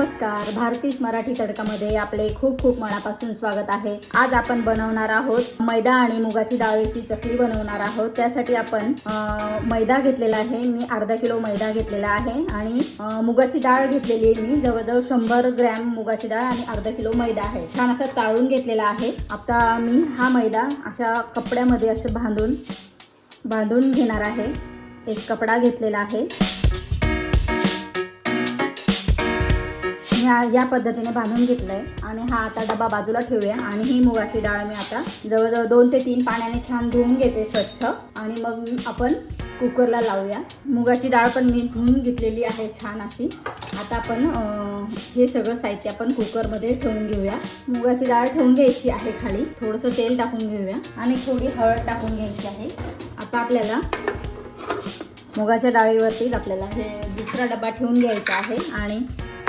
नमस्कार. भारतीस मराठी तडकामध्ये आपले खूप खूप मनापासून स्वागत आहे. आज आपण बनवणार आहोत मैदा आणि मुगाची डाळीची चकली बनवणार आहोत. त्यासाठी आपण मैदा घेतलेला आहे. मी अर्धा किलो मैदा घेतलेला आहे आणि मुगाची डाळ घेतलेली आहे मी. जवळजवळ शंभर ग्रॅम मुगाची डाळ आणि अर्धा किलो मैदा आहे. छान असा चाळून घेतलेला आहे. आता मी हा मैदा अशा कपड्यामध्ये असे बांधून बांधून घेणार आहे. एक कपडा घेतलेला आहे. ह्या या पद्धतीने बांधून घेतलं आहे आणि हा आता डबा बाजूला ठेवूया. आणि ही मुगाची डाळ मी आता जवळजवळ दोन ते तीन पाण्याने छान धुवून घेते स्वच्छ. आणि मग आपण कुकरला लावूया. मुगाची डाळ पण मी धुवून घेतलेली आहे छान अशी. आता आपण हे सगळं साहित्य आपण कुकरमध्ये ठेवून घेऊया. मुगाची डाळ ठेवून घ्यायची आहे खाली. थोडंसं तेल टाकून घेऊया. आणि थोडी हळद टाकून घ्यायची आहे. आता आपल्याला मुगाच्या डाळीवरतीच आपल्याला हे दुसरा डबा ठेवून घ्यायचा आहे. आणि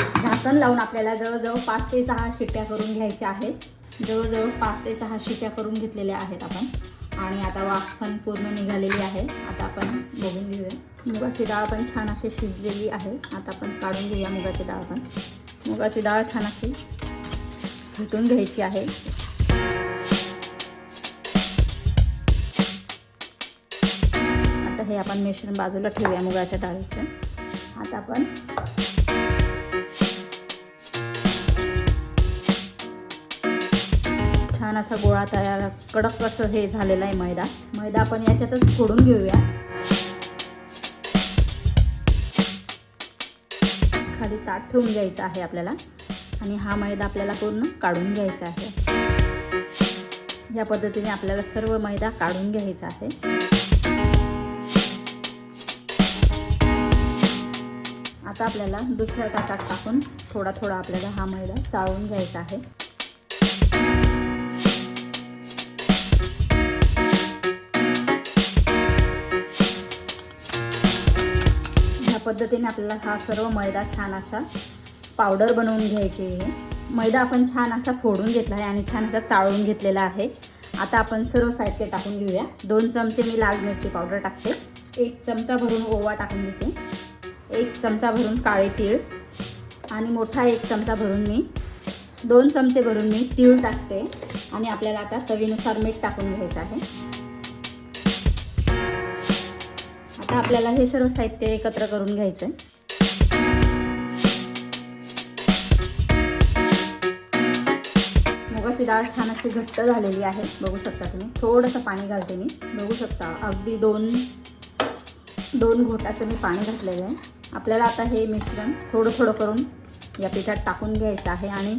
झाकण लावून आपल्याला जवळजवळ पाच ते सहा शिट्ट्या करून घ्यायच्या आहेत. जवळजवळ पाच ते सहा शिट्ट्या करून घेतलेल्या आहेत आपण. आणि आता वाफ पण पूर्ण निघालेली आहे. आता आपण बघून घेऊया. मुगाची डाळ पण छान अशी शिजलेली आहे. आता आपण काढून घेऊया मुगाची डाळ पण. मुगाची डाळ छान अशी फेटून घ्यायची आहे. आता हे आपण मिश्रण बाजूला ठेवूया मुगाच्या डाळीचं. आता आपण छान असा गोळा तयार कडक असं हे झालेला आहे मैदा. मैदा आपण याच्यातच फोडून घेऊया. खाली ताट ठेवून घ्यायचं आहे आपल्याला. आणि हा मैदा आपल्याला पूर्ण काढून घ्यायचा आहे. या पद्धतीने आपल्याला सर्व मैदा काढून घ्यायचा आहे. आता आपल्याला दुसऱ्या ताटात टाकून थोडा थोडा आपल्याला हा मैदा चाळून घ्यायचा आहे. पद्धतीने आपल्याला हा सर्व मैदा छान असा पावडर बनवून घ्यायची आहे. मैदा आपण छान असा फोडून घेतला आहे आणि छान असा चाळून घेतलेला आहे. आता आपण सर्व साहित्य टाकून घेऊया. दोन चमचे मी लाल मिरची पावडर टाकते. एक चमचा भरून ओवा टाकून घेते. एक चमचा भरून काळे तीळ आणि मोठा एक चमचा भरून मी दोन चमचे भरून मी तीळ टाकते. आणि आपल्याला आता चवीनुसार मीठ टाकून घ्यायचं आहे. आता आपल्याला हे सर्व साहित्य एकत्र करून घ्यायचं आहे मुगाची डाळ छान अशी घट्ट झालेली आहे बघू शकता तुम्ही. थोडंसं पाणी घालते मी. बघू शकता अगदी दोन दोन घोटाचं मी पाणी घातलेलं आहे. आपल्याला आता हे मिश्रण थोडं थोडं करून या पिठात टाकून घ्यायचं आहे आणि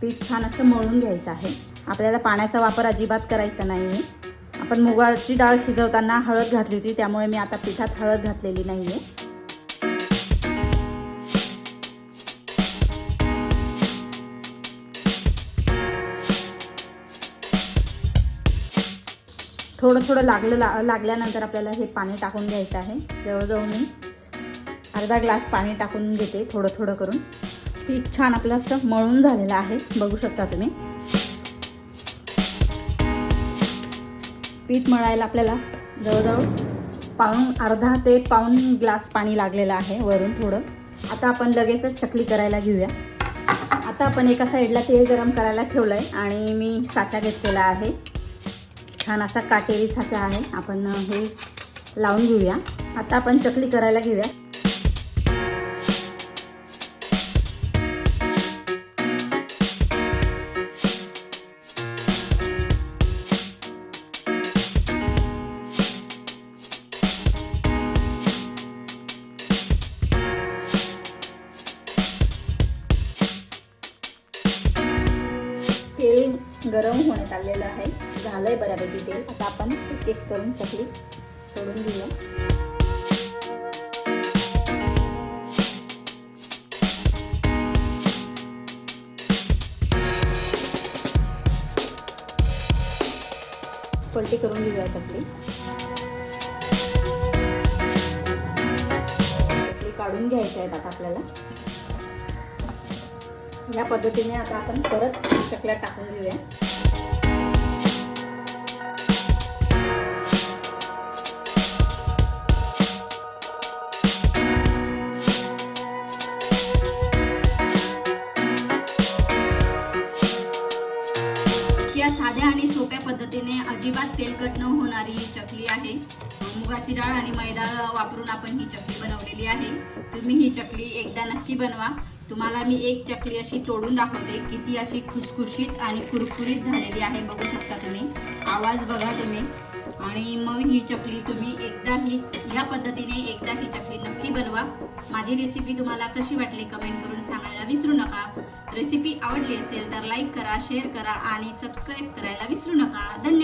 पीठ छान असं मळून घ्यायचं आहे. आपल्याला पाण्याचा वापर अजिबात करायचा नाही आहे आपण मुगाची डाळ शिजवताना हळद घातली होती त्यामुळे मी आता पिठात हळद घातलेली नाही आहे थोडं थोडं लागलं ला लागल्यानंतर आपल्याला हे पाणी टाकून घ्यायचं आहे. जवळजवळ मी अर्धा ग्लास पाणी टाकून घेते थोडं थोडं करून. पीठ छान आपलं असं मळून झालेलं आहे बघू शकता तुम्ही. पीठ मळायला आपल्याला जवळजवळ पाऊण अर्धा ते पाऊण ग्लास पाणी लागलेलं आहे वरून थोडं. आता आपण लगेचच चकली करायला घेऊया. आता आपण एका साईडला तेल गरम करायला ठेवलं आहे आणि मी साचा घेतलेला आहे. छान असा काटेरी साचा आहे. आपण हे लावून घेऊया. आता आपण चकली करायला घेऊया. गरम होण्यात आलेलं आहे. झालं आहे बऱ्यापैकी तेल. आता आपण एक एक करून चकली सोडून घेऊया पलटी करून घेऊया चकली चकली काढून घ्यायच्या आहेत आता आपल्याला. या पद्धतीने आता आपण परत चकल्या टाकून घेऊया. सोप्या पद्धतीने अजिबात तेलकट न होणारी ही चकली आहे. मुगाची डाळ आणि मैदा वापरून आपण ही चकली बनवलेली आहे. तुम्ही ही चकली एकदा नक्की बनवा. तुम्हाला मी एक चकली अशी तोडून दाखवते. किती अशी खुसखुशीत आणि कुरकुरीत झालेली आहे. बघू शकता तुम्ही. आवाज बघा तुम्ही. आणि मग ही चकली तुम्ही एकदा ही या पद्धतीने एकदा ही चकली नक्की बनवा. माझी रेसिपी तुम्हाला कशी वाटली कमेंट करून सांगायला विसरू नका. रेसिपी आवडली असेल तर लाईक करा शेअर करा आणि सबस्क्राईब करायला विसरू नका. धन्यवाद.